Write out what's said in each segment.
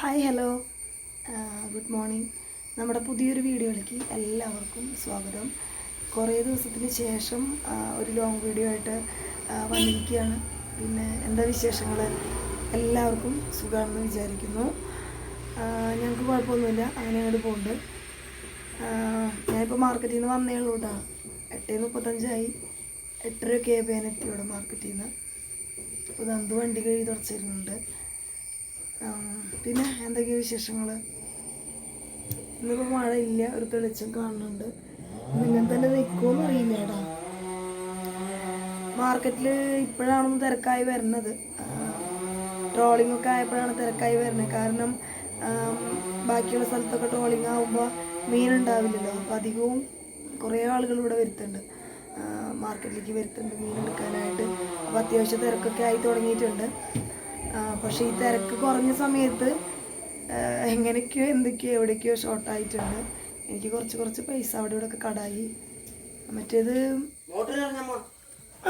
Hi hello good morning നമ്മുടെ പുതിയൊരു വീഡിയോയിലേക്ക് എല്ലാവർക്കും സ്വാഗതം. കുറേ ദിവസത്തിന് ശേഷം ഒരു ലോങ് വീഡിയോ ആയിട്ട് വന്നിരിക്കുകയാണ്. പിന്നെ എന്താ വിശേഷങ്ങൾ എല്ലാവർക്കും സുഖമാണെന്ന് വിചാരിക്കുന്നു. ഞങ്ങൾക്ക് കുഴപ്പമൊന്നുമില്ല. അങ്ങനെ അങ്ങോട്ട് പോകുന്നുണ്ട് ഞാനിപ്പോൾ മാർക്കറ്റിൽ നിന്ന് വന്നേ ഉള്ളൂ കേട്ടോ എട്ട് മുപ്പത്തഞ്ചായി. എട്ടരയൊക്കെ ആയപ്പോൾ എത്തിയോടെ മാർക്കറ്റിൽ നിന്ന് അപ്പോൾ നന്ദു വണ്ടി കഴുകി തുടച്ചിരുന്നുണ്ട്. പിന്നെ എന്തൊക്കെയാ വിശേഷങ്ങൾ ഇന്നിപ്പോൾ മഴ ഇല്ല ഒരു തെളിച്ചം കാണുന്നുണ്ട്. നിങ്ങൾ തന്നെ നിൽക്കുമെന്ന് അറിയില്ല മാർക്കറ്റിൽ ഇപ്പോഴാണ് തിരക്കായി വരുന്നത്. ട്രോളിംഗ് ഒക്കെ ആയപ്പോഴാണ് തിരക്കായി വരുന്നത്. കാരണം ബാക്കിയുള്ള സ്ഥലത്തൊക്കെ ട്രോളിംഗ് ആകുമ്പോൾ മീൻ ഉണ്ടാവില്ലല്ലോ. അപ്പോൾ അധികവും കുറേ ആളുകൾ ഇവിടെ വരുത്തുന്നുണ്ട്. മാർക്കറ്റിലേക്ക് വരുത്തുന്നുണ്ട് മീൻ എടുക്കാനായിട്ട്. അപ്പോൾ അത്യാവശ്യം തിരക്കൊക്കെ ആയി തുടങ്ങിയിട്ടുണ്ട്. പക്ഷേ ഈ തിരക്ക് കുറഞ്ഞ സമയത്ത് എങ്ങനെയൊക്കെയോ എന്തൊക്കെയോ എവിടേക്കോ ഷോർട്ടായിട്ടുണ്ട് എനിക്ക് കുറച്ച് കുറച്ച് പൈസ അവിടെ ഇവിടെ ഒക്കെ കടായി. മറ്റേത്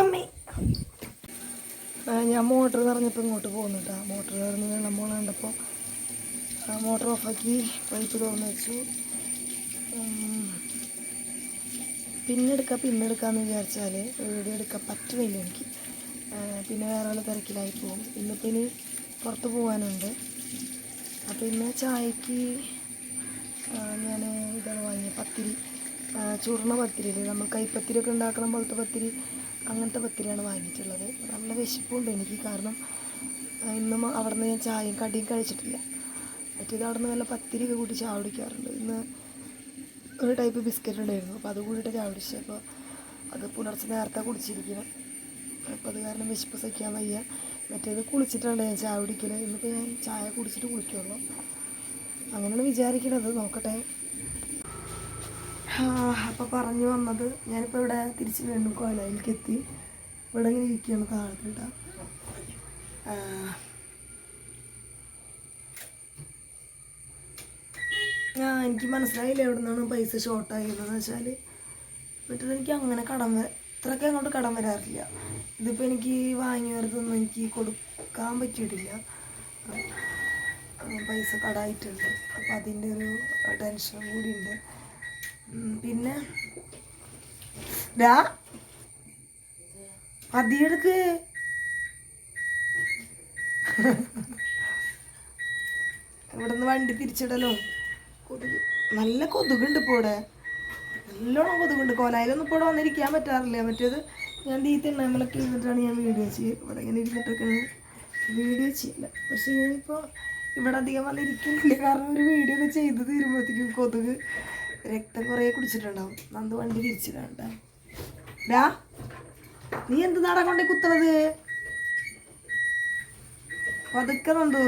അമ്മേ. ഞാൻ മോട്ടർ നിറഞ്ഞപ്പോൾ ഇങ്ങോട്ട് പോകുന്നുട്ടാ മോട്ടർ നിറഞ്ഞ് വെള്ളം പോകണ കണ്ടപ്പോൾ മോട്ടർ ഓഫാക്കി പൈപ്പ് തുറന്ന് വെച്ചു. പിന്നെടുക്കാം പിന്നെടുക്കാമെന്ന് വിചാരിച്ചാൽ വീഡിയോ എടുക്കാൻ പറ്റുന്നില്ല എനിക്ക്. പിന്നെ വേറെ വല്ല തിരക്കിലായി പോകും. ഇന്നിപ്പോൾ ഇനി പുറത്ത് പോകാനുണ്ട് അപ്പോൾ ഇന്ന് ചായക്ക് ഞാൻ ഇതാണ് വാങ്ങിയത് പത്തിരി. ചുരുണ പത്തിരി നമ്മൾ കൈപ്പത്തിരി ഒക്കെ ഉണ്ടാക്കണ പോലത്തെ പത്തിരി അങ്ങനത്തെ പത്തിരിയാണ് വാങ്ങിയിട്ടുള്ളത്. നല്ല വിശപ്പുണ്ട് എനിക്ക് കാരണം ഇന്നും അവിടെ നിന്ന് ഞാൻ ചായയും കടിയും കഴിച്ചിട്ടില്ല. മറ്റേത് അവിടെ നിന്ന് നല്ല പത്തിരി ഒക്കെ കൂട്ടി ചായ ഇന്ന് ഒരു ടൈപ്പ് ബിസ്ക്കറ്റ് ഉണ്ടായിരുന്നു. അപ്പോൾ അത് കൂടിയിട്ട് ചായ അത് പുലർച്ചെ നേരത്തെ കുടിച്ചിരിക്കണം. അപ്പോൾ അത് കാരണം വിശപ്പ് സഹിക്കാൻ വയ്യ. മറ്റേത് കുളിച്ചിട്ടുണ്ട് ഞാൻ ചായ കുടിക്കൽ ഇന്നിപ്പോൾ ഞാൻ ചായ കുടിച്ചിട്ട് കുളിക്കുള്ളൂ. അങ്ങനെയാണ് വിചാരിക്കണത്. നോക്കട്ടെ. അപ്പോൾ പറഞ്ഞു വന്നത് ഞാനിപ്പോൾ ഇവിടെ തിരിച്ച് വീണ്ടും കോലയിലേക്ക് എത്തി. ഇവിടെ ഇങ്ങനെ ഇരിക്കുകയാണ് താഴത്തിട്ടാ ആ. എനിക്ക് മനസ്സിലായില്ല എവിടെ നിന്നാണ് പൈസ ഷോർട്ടായിരുന്നത് വെച്ചാൽ മറ്റേത് എനിക്ക് അങ്ങനെ കടം വര ഇത്രയൊക്കെ അങ്ങോട്ട് കടം വരാറില്ല. ഇതിപ്പോൾ എനിക്ക് വാങ്ങി വരുന്നതൊന്നും എനിക്ക് കൊടുക്കാൻ പറ്റിയിട്ടില്ല. പൈസ കടായിട്ടുണ്ട്. അപ്പം അതിന്റെ ഒരു ടെൻഷൻ ഉണ്ട്. പിന്നെ? ഡാ? അതിയെടുക്ക് ഇവിടുന്ന് വണ്ടി തിരിച്ചിടലോ? കൊതുക്. നല്ല കൊതുകുണ്ട് ഇപ്പോൾ ഇവിടെ. നല്ലോണം കൊതുകുണ്ട്. കോലായിലൊന്നും ഇപ്പോൾ വന്നിരിക്കാൻ പറ്റാറില്ല. മറ്റേത് ഞാൻ ഈ തിണ്ണാമലൊക്കെ ഇരുന്നിട്ടാണ് ഞാൻ വീഡിയോ ചെയ്യുക ഇവിടെ ഇങ്ങനെ ഇരുന്നിട്ടൊക്കെയാണ് വീഡിയോ ചെയ്യില്ല. പക്ഷേ ഞാനിപ്പോൾ ഇവിടെ അധികം വന്നിരിക്കുന്നില്ല. കാരണം ഒരു വീഡിയോ ഒക്കെ ചെയ്ത് തീരുമ്പോഴത്തേക്കും കൊതുക് രക്തം കുറേ കുടിച്ചിട്ടുണ്ടാവും. നന്ദു വണ്ടി തിരിച്ചിട്ടുണ്ട് ഡാ നീ എന്ത് നാടാ കൊണ്ടേ കുത്തണത്? പതുക്കെ നന്ദു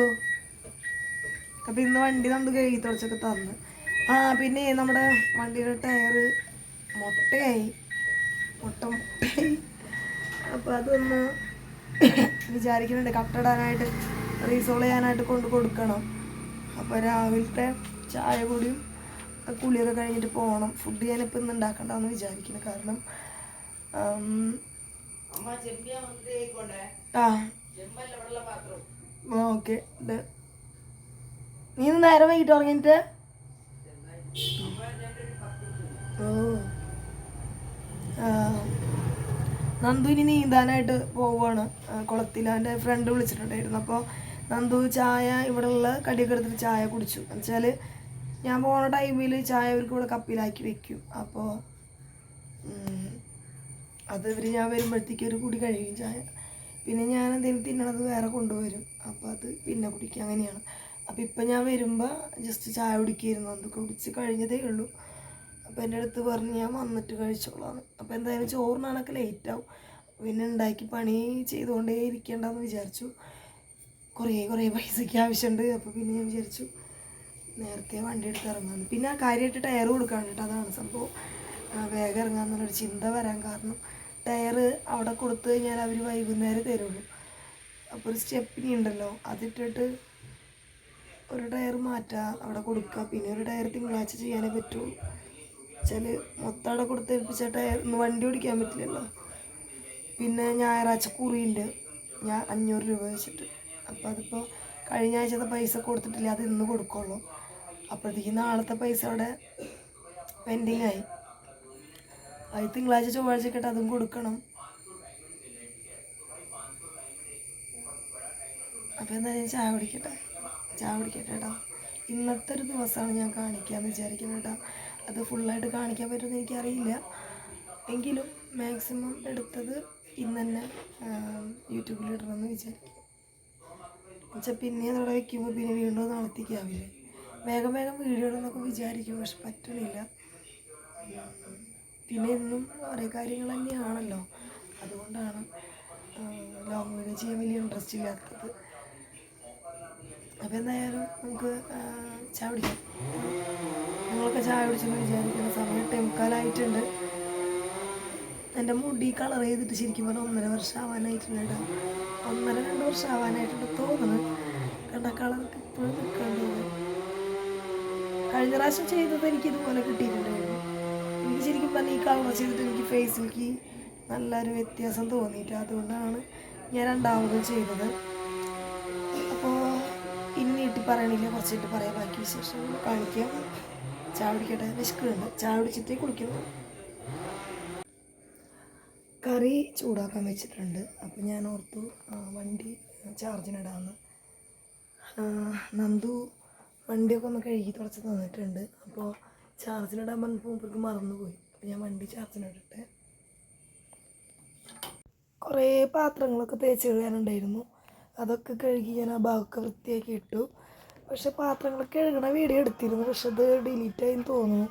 അപ്പൊ ഇന്ന് വണ്ടി നന്ദ് കഴുകി തുടച്ചൊക്കെ തന്ന്. ആ പിന്നെ നമ്മുടെ വണ്ടിയുടെ ടയർ മുട്ടയായി. മുട്ട മുട്ടയായി അപ്പൊ അതൊന്ന് വിചാരിക്കുന്നുണ്ട്. കട്ടിടാനായിട്ട് റീസോൾ ചെയ്യാനായിട്ട് കൊണ്ട് കൊടുക്കണം. അപ്പോൾ രാവിലത്തെ ചായ കൂടിയും കുളിയൊക്കെ കഴിഞ്ഞിട്ട് പോകണം. ഫുഡ് ഞാനിപ്പോൾ ഇന്ന് ഉണ്ടാക്കണ്ടെന്ന് വിചാരിക്കുന്നു. കാരണം ആം, ഓക്കെ. നീ നേരം വൈകിട്ട് ഉറങ്ങിയിട്ട്? ഓ. നന്ദു ഇനി നീന്താനായിട്ട് പോവുകയാണ് കുളത്തിൽ എന്റെ ഫ്രണ്ട് വിളിച്ചിട്ടുണ്ടായിരുന്നു. അപ്പോൾ നന്ദു ചായ ഇവിടെയുള്ള കടിയൊക്കെ എടുത്തിട്ട് ചായ കുടിച്ചു. എന്നുവെച്ചാൽ ഞാൻ പോണ ടൈമിൽ ചായ അവർക്ക് ഇവിടെ കപ്പിലാക്കി വെക്കും. അപ്പോൾ അത് ഇവർ ഞാൻ വരുമ്പോഴത്തേക്ക് ഒരു കുടി കഴിയും ചായ. പിന്നെ ഞാൻ എന്തെങ്കിലും തിന്നണത് വേറെ കൊണ്ടുവരും. അപ്പോൾ അത് പിന്നെ കുടിക്കുക അങ്ങനെയാണ്. അപ്പോൾ ഇപ്പം ഞാൻ വരുമ്പോൾ ജസ്റ്റ് ചായ കുടിക്കുമായിരുന്നു അത് കുടിച്ച് കഴിഞ്ഞതേ ഉള്ളൂ. അപ്പോൾ എന്റെ അടുത്ത് പറഞ്ഞ് ഞാൻ വന്നിട്ട് കഴിച്ചോളാം അപ്പോൾ എന്തായാലും ചോറിനാണൊക്കെ ലേറ്റ് ആവും. പിന്നെ ഉണ്ടാക്കി പണി ചെയ്തുകൊണ്ടേ ഇരിക്കേണ്ടെന്ന് വിചാരിച്ചു. കുറേ കുറേ പൈസയ്ക്ക് ആവശ്യമുണ്ട് അപ്പോൾ പിന്നെ ഞാൻ വിചാരിച്ചു നേരത്തെ വണ്ടി എടുത്ത് ഇറങ്ങാമെന്ന് പിന്നെ ആ കാര്യമായിട്ട് ടയർ കൊടുക്കാൻ കേട്ടോ അതാണ് സംഭവം. വേഗം ഇറങ്ങാമെന്നുള്ളൊരു ചിന്ത വരാൻ കാരണം ടയർ അവിടെ കൊടുത്തു കഴിഞ്ഞാൽ അവർ വൈകുന്നേരം തരുള്ളൂ. അപ്പോൾ ഒരു സ്റ്റെപ്പിനി ഉണ്ടല്ലോ അതിട്ടിട്ട് ഒരു ടയർ മാറ്റുക അവിടെ കൊടുക്കുക പിന്നെ ഒരു ടയർ തിങ്കളാഴ്ച ചെയ്യാനേ പറ്റുള്ളൂ വെച്ചാൽ മൊത്തം അവിടെ കൊടുത്തേൽപ്പിച്ച ടയർ ഇന്ന് വണ്ടി ഓടിക്കാൻ പറ്റില്ലല്ലോ. പിന്നെ ഞായറാഴ്ച കുറിയുണ്ട്. ഞാൻ അഞ്ഞൂറ് രൂപ വെച്ചിട്ട്. അപ്പോൾ അതിപ്പോൾ കഴിഞ്ഞ ആഴ്ചത്തെ പൈസ കൊടുത്തിട്ടില്ല അത് ഇന്ന് കൊടുക്കുള്ളൂ. അപ്പോഴത്തേക്ക് നാളത്തെ പൈസ അവിടെ പെൻഡിങ് ആയി. അത് തിങ്കളാഴ്ച ചൊവ്വാഴ്ച കേട്ട് അതും കൊടുക്കണം. അപ്പോൾ എന്താ ഞാൻ ചായ കുടിക്കട്ടെ. ചായ കുടിക്കട്ടെ കേട്ടോ. ഇന്നത്തെ ഒരു ദിവസമാണ് ഞാൻ കാണിക്കാമെന്ന് വിചാരിക്കുന്നത് കേട്ടോ. അത് ഫുള്ളായിട്ട് കാണിക്കാൻ പറ്റുമെന്ന് എനിക്കറിയില്ല. എങ്കിലും മാക്സിമം എടുത്തത് ഇന്ന് തന്നെ യൂട്യൂബിൽ ഇടണമെന്ന് വിചാരിക്കും വെച്ചാൽ പിന്നെ അതവിടെ വെക്കുമ്പോൾ പിന്നെ വീണ്ടും നാളത്തേക്കാവില്ലേ വേഗം വേഗം വീഡിയോ ഇടുന്നൊക്കെ വിചാരിക്കും പക്ഷെ പറ്റണില്ല. പിന്നെ എന്നും ഒരേ കാര്യങ്ങൾ തന്നെയാണല്ലോ. അതുകൊണ്ടാണ് ലോങ് വീഡിയോ ചെയ്യാൻ വലിയ ഇൻട്രസ്റ്റ് ഇല്ലാത്തത്. അപ്പോൾ എന്തായാലും നമുക്ക് ആ, നിങ്ങളൊക്കെ ചായ കുടിച്ചെന്ന് വിചാരിക്കുന്ന സമയം ടെമുക്കാലായിട്ടുണ്ട് എന്റെ മുടി കളർ ചെയ്തിട്ട് ശരിക്കും പറഞ്ഞാൽ ഒന്നര വർഷം ആവാനായിട്ടുണ്ട് കേട്ടോ. ഒന്നര രണ്ട് വർഷം ആവാനായിട്ടുണ്ട് തോന്നുന്നു. കണ്ട കളർക്ക് ഇപ്പോഴും നിൽക്കേണ്ടത് കഴിഞ്ഞ പ്രാവശ്യം ചെയ്തത് എനിക്ക് ഇതുപോലെ കിട്ടിയിട്ടുണ്ടായിരുന്നു. എനിക്ക് ശരിക്കും പറഞ്ഞാൽ ഈ കളർ ചെയ്തിട്ട് എനിക്ക് ഫേസിലേക്ക് നല്ലൊരു വ്യത്യാസം തോന്നിയിട്ട് അതുകൊണ്ടാണ് ഞാൻ രണ്ടാമത് ചെയ്തത്. അപ്പോൾ ഇന്നിട്ട് പറയണില്ല. കുറച്ചിട്ട് പറയാം. ബാക്കി വിശേഷം കാണിക്കാം. ചായ കുടിക്കട്ടെ വിശക്കുന്നുണ്ട്. ചായ കുടിച്ചിട്ടേ കുടിക്കുന്നു കറി ചൂടാക്കാൻ വെച്ചിട്ടുണ്ട്. അപ്പോൾ ഞാൻ ഓർത്തു വണ്ടി ചാർജിനിടാമെന്ന് നന്ദു വണ്ടിയൊക്കെ ഒന്ന് കഴുകി തുടച്ച് തന്നിട്ടുണ്ട്. അപ്പോൾ ചാർജിനിടാൻ പറഞ്ഞപ്പോൾ മൂപ്പർക്ക് മറന്നുപോയി. അപ്പോൾ ഞാൻ വണ്ടി ചാർജിനിടട്ടെ. കുറേ പാത്രങ്ങളൊക്കെ തേച്ച് കഴുകാനുണ്ടായിരുന്നു. അതൊക്കെ കഴുകി ഞാൻ ആ ഭാഗമൊക്കെ വൃത്തിയാക്കി ഇട്ടു. പക്ഷെ പാത്രങ്ങൾ കഴുകണ വീഡിയോ എടുത്തിരുന്നു. പക്ഷെ അത് ഡിലീറ്റ് ആയി തോന്നുന്നു.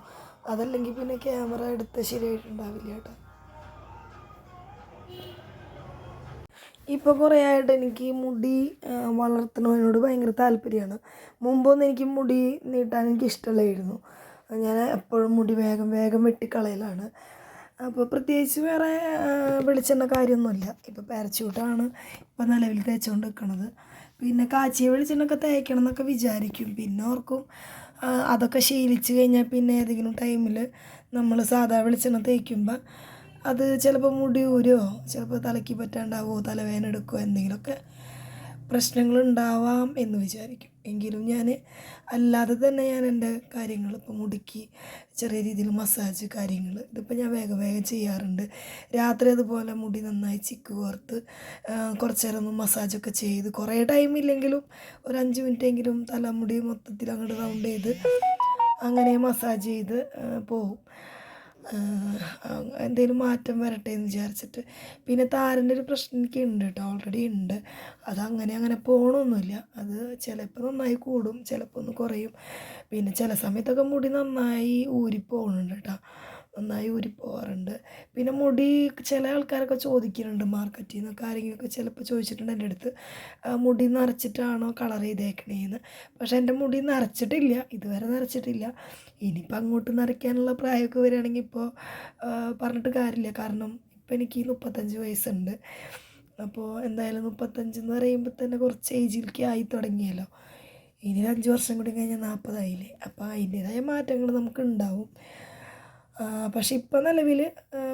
അതല്ലെങ്കിൽ പിന്നെ ക്യാമറ എടുത്ത ശരിയായിട്ടുണ്ടാവില്ല കേട്ടോ. ഇപ്പോൾ കുറേ ആയിട്ട് എനിക്ക് മുടി വളർത്തുന്നതിനോട് ഭയങ്കര താല്പര്യമാണ്. മുമ്പൊന്നും എനിക്ക് മുടി നീട്ടാൻ എനിക്ക് ഇഷ്ടമല്ലായിരുന്നു. ഞാൻ എപ്പോഴും മുടി വേഗം വേഗം വെട്ടിക്കളയലാണ്. അപ്പോൾ പ്രത്യേകിച്ച് വേറെ വെളിച്ചെണ്ണ കാര്യമൊന്നുമില്ല. ഇപ്പോൾ പാരച്യൂട്ടാണ് ഇപ്പോൾ നിലവിൽ തേച്ചുകൊണ്ട് നിൽക്കണത് പിന്നെ കാച്ചിയ വെളിച്ചെണ്ണൊക്കെ തേക്കണം എന്നൊക്കെ വിചാരിക്കും. പിന്നെ ഓർക്കും അതൊക്കെ ശീലിച്ച് കഴിഞ്ഞാൽ പിന്നെ ഏതെങ്കിലും ടൈമിൽ നമ്മൾ സാധാ വെളിച്ചെണ്ണ തേക്കുമ്പോൾ അത് ചിലപ്പോൾ മുടി ഊരോ ചിലപ്പോൾ തലയ്ക്ക് പറ്റാണ്ടാവോ തലവേദന എടുക്കുമോ എന്തെങ്കിലുമൊക്കെ പ്രശ്നങ്ങൾ ഉണ്ടാവാം എന്ന് വിചാരിക്കും. എങ്കിലും ഞാൻ അല്ലാതെ തന്നെ ഞാൻ എന്റെ കാര്യങ്ങൾ ഇപ്പോൾ മുടുക്കി ചെറിയ രീതിയിൽ മസാജ് കാര്യങ്ങൾ ഇതിപ്പോൾ ഞാൻ വേഗം വേഗം ചെയ്യാറുണ്ട്. രാത്രി അതുപോലെ മുടി നന്നായി ചിക്ക് കോർത്ത് കുറച്ച് നേരം ഒന്ന് മസാജൊക്കെ ചെയ്ത് കുറേ ടൈം ഇല്ലെങ്കിലും ഒരു അഞ്ച് മിനിറ്റെങ്കിലും തലമുടി മൊത്തത്തിൽ അങ്ങോട്ട് റൗണ്ട് ചെയ്ത് അങ്ങനെ മസാജ് ചെയ്ത് പോകും എന്തെങ്കിലും മാറ്റം വരട്ടെ എന്ന് വിചാരിച്ചിട്ട്. പിന്നെ താരന്റെ ഒരു പ്രശ്നം എനിക്ക് ഉണ്ട് കേട്ടോ ഓൾറെഡി ഉണ്ട്. അത് അങ്ങനെ അങ്ങനെ പോകണമൊന്നുമില്ല അത് ചിലപ്പോൾ നന്നായി കൂടും ചിലപ്പോൾ ഒന്ന് കുറയും. പിന്നെ ചില സമയത്തൊക്കെ മുടി നന്നായി ഊരി പോകണുണ്ട് കേട്ടോ നന്നായി ഊരിപ്പോവാറുണ്ട്. പിന്നെ മുടി ചില ആൾക്കാരൊക്കെ ചോദിക്കുന്നുണ്ട് മാർക്കറ്റിൽ നിന്നൊക്കെ ആരെങ്കിലുമൊക്കെ ചിലപ്പോൾ ചോദിച്ചിട്ടുണ്ട് എന്റെ അടുത്ത് മുടി നിറച്ചിട്ടാണോ കളർ ചെയ്തേക്കണേന്ന്? പക്ഷേ എന്റെ മുടി നിറച്ചിട്ടില്ല ഇതുവരെ നിറച്ചിട്ടില്ല. ഇനിയിപ്പോൾ അങ്ങോട്ട് നിറയ്ക്കാനുള്ള പ്രായമൊക്കെ വരികയാണെങ്കിൽ ഇപ്പോൾ പറഞ്ഞിട്ട് കാര്യമില്ല. കാരണം ഇപ്പം എനിക്ക് മുപ്പത്തഞ്ച് വയസ്സുണ്ട്. അപ്പോൾ എന്തായാലും മുപ്പത്തഞ്ച് എന്ന് പറയുമ്പോൾ തന്നെ കുറച്ച് ഏജിലേക്ക് ആയി തുടങ്ങിയല്ലോ. ഇനി അഞ്ച് വർഷം കൂടി കഴിഞ്ഞാൽ നാൽപ്പതായില്ലേ അപ്പോൾ അതിന്റേതായ മാറ്റങ്ങൾ നമുക്ക് ഉണ്ടാവും. പക്ഷെ ഇപ്പം നിലവിൽ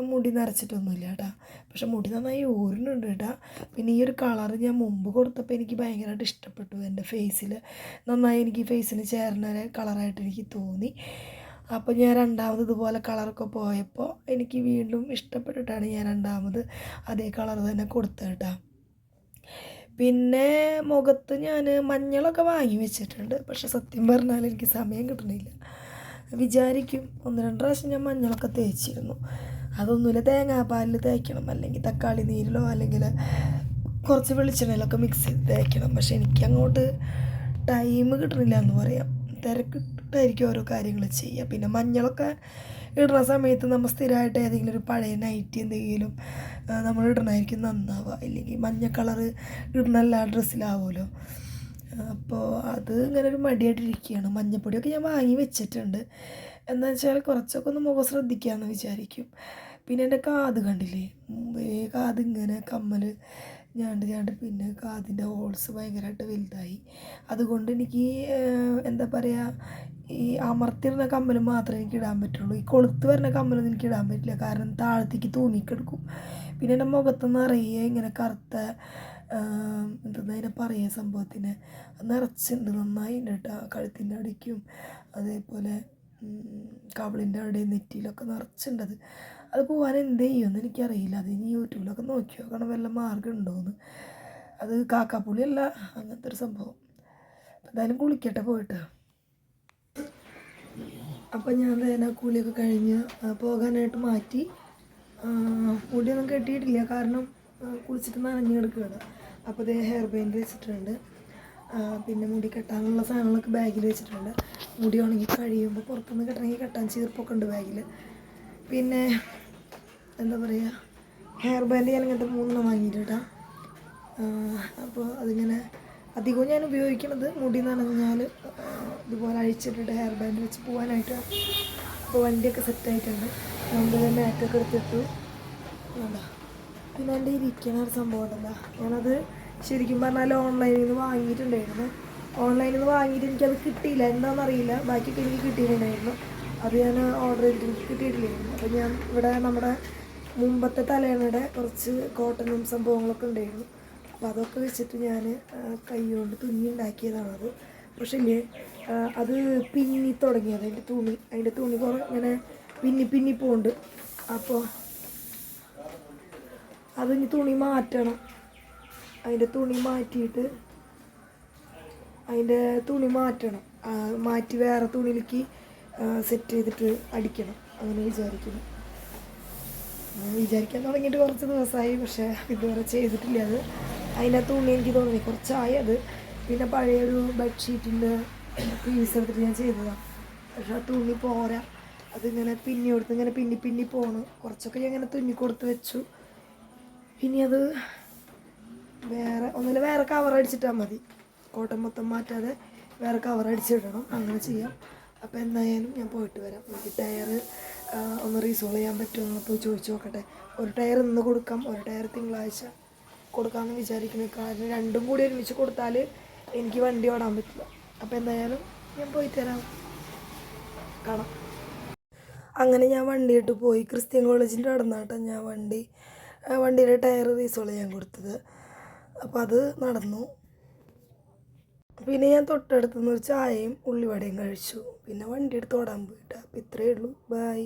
മുടി നരച്ചിട്ടൊന്നുമില്ല കേട്ടോ. പക്ഷെ മുടി നന്നായി ഊരുന്നുണ്ട് കേട്ടോ. പിന്നെ ഈ ഒരു കളർ ഞാൻ മുമ്പ് കൊടുത്തപ്പോൾ എനിക്ക് ഭയങ്കരമായിട്ട് ഇഷ്ടപ്പെട്ടു. എന്റെ ഫേസിൽ നന്നായി എനിക്ക് ഫേസിന് ചേർന്ന ഒരു കളറായിട്ട് എനിക്ക് തോന്നി. അപ്പോൾ ഞാൻ രണ്ടാമത് ഇതുപോലെ കളറൊക്കെ പോയപ്പോൾ എനിക്ക് വീണ്ടും ഇഷ്ടപ്പെട്ടിട്ടാണ് ഞാൻ രണ്ടാമത് അതേ കളർ തന്നെ കൊടുത്തത് കേട്ടോ. പിന്നെ മുഖത്ത് ഞാൻ മഞ്ഞളൊക്കെ വാങ്ങി വെച്ചിട്ടുണ്ട്. പക്ഷെ സത്യം പറഞ്ഞാൽ എനിക്ക് സമയം കിട്ടണില്ല. വിചാരിക്കും. ഒന്ന് രണ്ട് പ്രാവശ്യം ഞാൻ മഞ്ഞളൊക്കെ തേച്ചിരുന്നു. അതൊന്നുമില്ല തേങ്ങാപ്പാലിൽ തേക്കണം. അല്ലെങ്കിൽ തക്കാളി നീരിലോ അല്ലെങ്കിൽ കുറച്ച് വെളിച്ചെണ്ണയിലൊക്കെ മിക്സ് ചെയ്ത് തേക്കണം. പക്ഷെ എനിക്ക് അങ്ങോട്ട് ടൈം കിട്ടണില്ല എന്ന് പറയാം. തിരക്കിട്ടായിരിക്കും ഓരോ കാര്യങ്ങൾ ചെയ്യുക. പിന്നെ മഞ്ഞളൊക്കെ ഇടുന്ന സമയത്ത് നമ്മൾ സ്ഥിരമായിട്ട് ഏതെങ്കിലും ഒരു പഴയ നൈറ്റി എന്തെങ്കിലും നമ്മൾ ഇടണമായിരിക്കും നന്നാവുക. ഇല്ലെങ്കിൽ മഞ്ഞ കളറ് ഇടുന്ന എല്ലാ ഡ്രസ്സിലാവുമല്ലോ അപ്പോൾ അത് ഇങ്ങനെ ഒരു മടിയായിട്ടിരിക്കുകയാണ് മഞ്ഞപ്പൊടിയൊക്കെ ഞാൻ വാങ്ങി വെച്ചിട്ടുണ്ട്. എന്താ വെച്ചാൽ കുറച്ചൊക്കെ ഒന്ന് മുഖം ശ്രദ്ധിക്കാമെന്ന് വിചാരിക്കും. പിന്നെ എന്റെ കാത് കണ്ടില്ലേ? മുമ്പേ കാത് ഇങ്ങനെ കമ്മൽ ഞാണ്ട് ഞാണ്ട് പിന്നെ കാതിന്റെ ഹോൾസ് ഭയങ്കരമായിട്ട് വലുതായി. അതുകൊണ്ട് എനിക്ക് എന്താ പറയുക ഈ അമർത്തിരുന്ന കമ്മൽ മാത്രമേ എനിക്ക് ഇടാൻ പറ്റുള്ളൂ. ഈ കൊളുത്ത് വരുന്ന കമ്മലൊന്നും എനിക്ക് ഇടാൻ പറ്റില്ല. കാരണം താഴത്തേക്ക് തൂങ്ങിക്കിടക്കും. പിന്നെ എന്റെ മുഖത്ത് നിറയെ ഇങ്ങനെ കറുത്ത എന്താ അതിനെ പറയുക സംഭവത്തിന്. നിറച്ചുണ്ട് നന്നായി ഉണ്ട് കേട്ടോ കഴുത്തിന്റെ അടിക്കും അതേപോലെ കവളിന്റെ അവിടെയും നെറ്റിയിലൊക്കെ നിറച്ചുണ്ടത് അത്. പോകാൻ എന്ത് ചെയ്യുമെന്ന് എനിക്കറിയില്ല. അത് ഇനി യൂട്യൂബിലൊക്കെ നോക്കി നോക്കണം വല്ല മാർഗം ഉണ്ടോയെന്ന് അത് കാക്കാപ്പുളിയല്ല അങ്ങനത്തെ ഒരു സംഭവം. എന്തായാലും കുളിക്കട്ടെ പോയിട്ട്. അപ്പം ഞാൻ തന്നെ കൂലിയൊക്കെ കഴിഞ്ഞ് പോകാനായിട്ട് മാറ്റി. കൂടിയൊന്നും കെട്ടിയിട്ടില്ല. കാരണം കുളിച്ചിട്ട് നനഞ്ഞു കിടക്കുകയാണ്. അപ്പോൾ ഇത് ഹെയർ ബാൻഡ് വെച്ചിട്ടുണ്ട്. പിന്നെ മുടി കെട്ടാനുള്ള സാധനങ്ങളൊക്കെ ബാഗിൽ വെച്ചിട്ടുണ്ട്. മുടി ഉണങ്ങി കഴിയുമ്പോൾ പുറത്തുനിന്ന് കെട്ടണമെങ്കിൽ കെട്ടാൻ ചീർപ്പൊക്കെ ഉണ്ട് ബാഗിൽ പിന്നെ എന്താ പറയുക ഹെയർ ബാൻഡ് ഞാൻ ഇങ്ങനത്തെ മൂന്നെണ്ണം വാങ്ങിയിട്ടാ അപ്പോൾ അതിങ്ങനെ അധികവും ഞാൻ ഉപയോഗിക്കുന്നത് മുടി നനഞ്ഞാൽ ഇതുപോലെ അഴിച്ചിട്ടിട്ട് ഹെയർ ബാൻഡ് വെച്ച് പോകാനായിട്ട് അപ്പോൾ വണ്ടിയൊക്കെ സെറ്റായിട്ടുണ്ട് അതുകൊണ്ട് മാറ്റൊക്കെ എടുത്തിട്ടു. വേണ്ട പിന്നെ എന്റെ ഇരിക്കണ ഒരു സംഭവം ഉണ്ടല്ലോ. ഞാനത് ശരിക്കും പറഞ്ഞാൽ ഓൺലൈനിൽ നിന്ന് വാങ്ങിയിട്ടുണ്ടായിരുന്നു. ഓൺലൈനിൽ നിന്ന് വാങ്ങിയിട്ട് എനിക്കത് കിട്ടിയില്ല. എന്താണെന്ന് അറിയില്ല ബാക്കിയൊക്കെ എനിക്ക് കിട്ടിയിട്ടുണ്ടായിരുന്നു. അത് ഞാൻ ഓർഡർ ചെയ്തിട്ട് എനിക്ക് കിട്ടിയിട്ടില്ലായിരുന്നു. അപ്പോൾ ഞാൻ ഇവിടെ നമ്മുടെ മുമ്പത്തെ തലേണയുടെ കുറച്ച് കോട്ടനും സംഭവങ്ങളൊക്കെ ഉണ്ടായിരുന്നു. അപ്പോൾ അതൊക്കെ വെച്ചിട്ട് ഞാൻ കൈ കൊണ്ട് തുന്നി ഉണ്ടാക്കിയതാണത് പക്ഷേ അത് പിന്നി തുടങ്ങിയത് അതിന്റെ തുണി. അതിന്റെ തുണി കുറേ ഇങ്ങനെ പിന്നി പിന്നി പോകുന്നുണ്ട് അപ്പോൾ അതിന് തുണി മാറ്റണം. അതിന്റെ തുണി മാറ്റിയിട്ട് അതിന്റെ തുണി മാറ്റണം. മാറ്റി വേറെ തുണിയിലേക്ക് സെറ്റ് ചെയ്തിട്ട് അടിക്കണം. അങ്ങനെ വിചാരിക്കുന്നു. വിചാരിക്കാൻ തുടങ്ങിയിട്ട് കുറച്ച് ദിവസമായി പക്ഷേ ഇതുവരെ ചെയ്തിട്ടില്ല അത്. അതിന്റെ തുണി എനിക്ക് തോന്നി കുറച്ചായി അത്. പിന്നെ പഴയൊരു ബെഡ്ഷീറ്റിന്റെ പീസ് എടുത്തിട്ട് ഞാൻ ചെയ്തതാണ് പക്ഷെ ആ തുണി പോരാ. അതിങ്ങനെ പിന്നി കൊടുത്ത് ഇങ്ങനെ പിന്നി പിന്നി പോണു. കുറച്ചൊക്കെ ഞാൻ ഇങ്ങനെ തുന്നി കൊടുത്ത് വെച്ചു. ഇനി അത് വേറെ ഒന്നിൽ വേറെ കവർ അടിച്ചിട്ടാൽ മതി. കോട്ടൺ മൊത്തം മാറ്റാതെ വേറെ കവർ അടിച്ചിടണം. അങ്ങനെ ചെയ്യാം. അപ്പോൾ എന്തായാലും ഞാൻ പോയിട്ട് വരാം. എനിക്ക് ടയർ ഒന്ന് റീസോൾവ് ചെയ്യാൻ പറ്റുമോ പോയി ചോദിച്ചു നോക്കട്ടെ. ഒരു ടയർ ഇന്ന് കൊടുക്കാം ഒരു ടയർ തിങ്കളാഴ്ച കൊടുക്കാമെന്ന് വിചാരിക്കുന്നു കാരണം രണ്ടും കൂടി ഒരുമിച്ച് കൊടുത്താൽ എനിക്ക് വണ്ടി ഓടാൻ പറ്റില്ല. അപ്പോൾ എന്തായാലും ഞാൻ പോയി തരാം കാണാം. അങ്ങനെ ഞാൻ വണ്ടിയിട്ട് പോയി. ക്രിസ്ത്യൻ കോളേജിന്റെ നടന്നാട്ടോ ഞാൻ വണ്ടി വണ്ടിയുടെ ടയർ റീസോൾ ചെയ്യാൻ കൊടുത്തത്. അപ്പോൾ അത് നടന്നു. പിന്നെ ഞാൻ തൊട്ടടുത്തുനിന്ന് ഒരു ചായയും ഉള്ളിവടയും കഴിച്ചു. പിന്നെ വണ്ടി എടുത്ത് ഓടാൻ പോയിട്ട്. അപ്പോൾ ഇത്രയേ ഉള്ളൂ. ബായ്